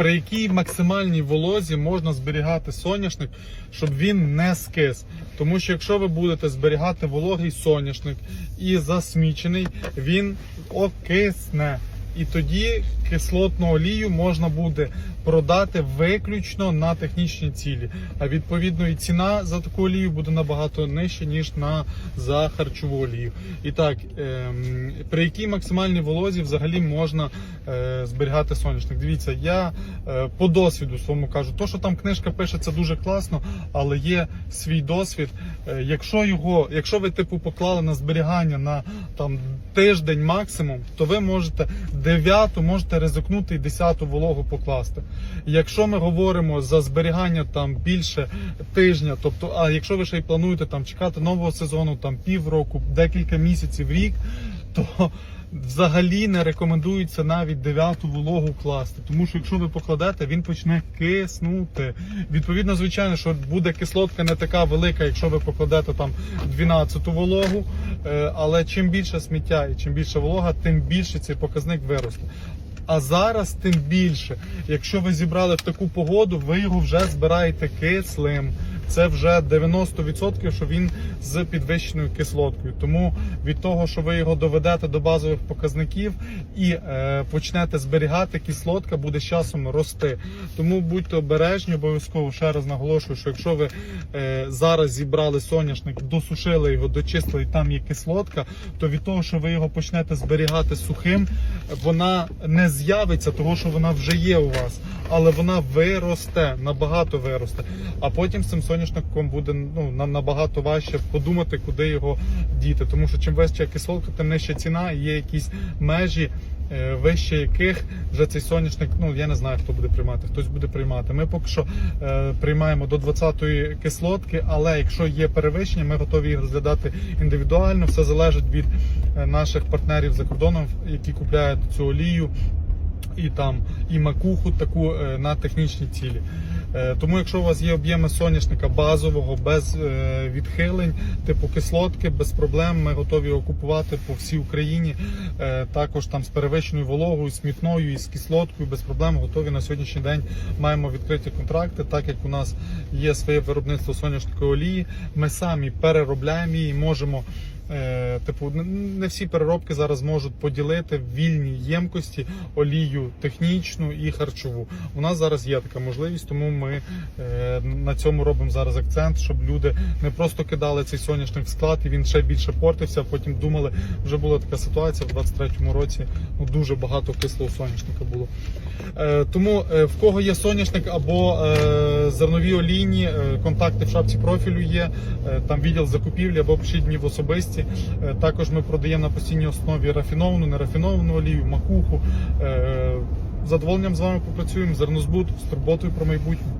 при якій максимальній волозі можна зберігати соняшник, щоб він не скис. Тому що якщо ви будете зберігати вологий соняшник і засмічений, він окисне. І тоді кислотну олію можна буде продати виключно на технічні цілі. А відповідно і ціна за таку олію буде набагато нижча, ніж на за харчову олію. І так, ем, при якій максимальній волозі взагалі можна е, зберігати соняшник? Дивіться, я е, по досвіду своєму кажу, то, що там книжка пише, це дуже класно, але є свій досвід. Е, якщо його, якщо ви типу поклали на зберігання на там тиждень максимум, то ви можете дев'яту, можете ризикнути і десяту вологу покласти. Якщо ми говоримо за зберігання там більше тижня, тобто, а якщо ви ще й плануєте там чекати нового сезону, там півроку, декілька місяців, рік, то взагалі не рекомендується навіть дев'яту вологу класти. Тому що якщо ви покладете, він почне киснути. Відповідно, звичайно, що буде кислотка не така велика, якщо ви покладете там 12-ту вологу. Е, Але чим більше сміття і чим більше волога, тим більше цей показник виросте. А зараз тим більше, якщо ви зібрали в таку погоду, ви його вже збираєте кислим. Це вже 90%, що він з підвищеною кислоткою. Тому від того, що ви його доведете до базових показників і е, почнете зберігати, кислотка буде з часом рости. Тому будьте обережні, обов'язково ще раз наголошую, що якщо ви е, зараз зібрали соняшник, досушили його, дочистили, і там є кислотка, то від того, що ви його почнете зберігати сухим, вона не з'явиться, того що вона вже є у вас, але вона виросте, набагато виросте. А потім з цим соняшником буде ну, на- набагато важче подумати, куди його діти. Тому що чим вища кислотка, тим нижча ціна, є якісь межі. е, Вище яких вже цей соняшник, ну я не знаю, хто буде приймати, хтось буде приймати. Ми поки що е, приймаємо до 20-ї кислотки, але якщо є перевищення, ми готові їх розглядати індивідуально. Все залежить від е, наших партнерів за кордоном, які купляють цю олію і там і макуху таку е, на технічні цілі. Е, Тому, якщо у вас є об'єми соняшника базового, без е, відхилень, типу кислотки, без проблем, ми готові його купувати по всій Україні. Також там з перевищеною вологою, смітною і з кислоткою, без проблем готові на сьогоднішній день. Маємо відкриті контракти, так як у нас є своє виробництво соняшникової олії. Ми самі переробляємо її, можемо. Е, Типу, не всі переробки зараз можуть поділити в вільній ємкості олію технічну і харчову. У нас зараз є така можливість, тому ми е, на цьому робимо зараз акцент, щоб люди не просто кидали цей соняшник в склад і він ще більше портився. Потім думали, вже була така ситуація в 23-му році. Ну дуже багато кислого соняшника було. Е, Тому е, в кого є соняшник або е, зернові олійні, контакти в шапці профілю є, там відділ закупівлі або пишіть мені в особисті. Також ми продаємо на постійній основі рафіновану, нерафіновану олію, макуху. Задоволенням з вами попрацюємо. Зернозбут з турботою про майбутнє.